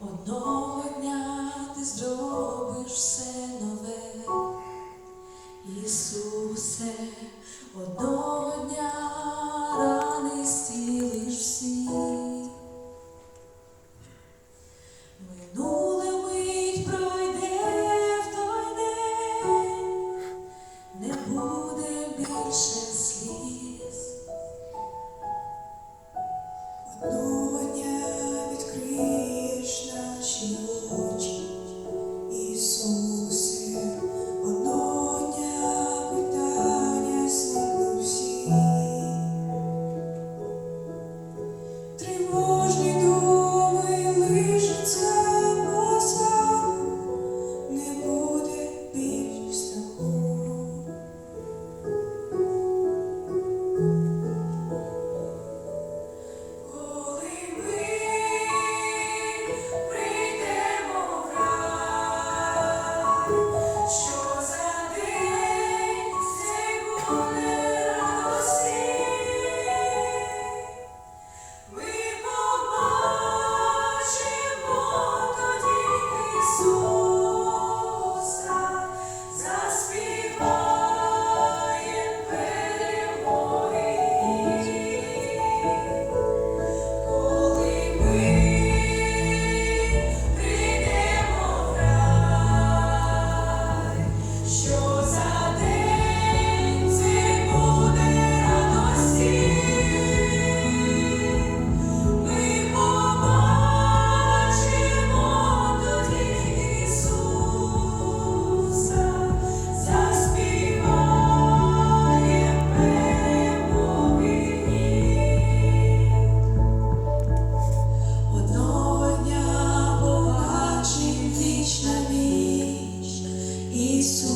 Одного дня ти зробиш все нове, Ісусе, одного дня рани зцілиш всі. Минуле мить пройде в той день, не буде більше. isso.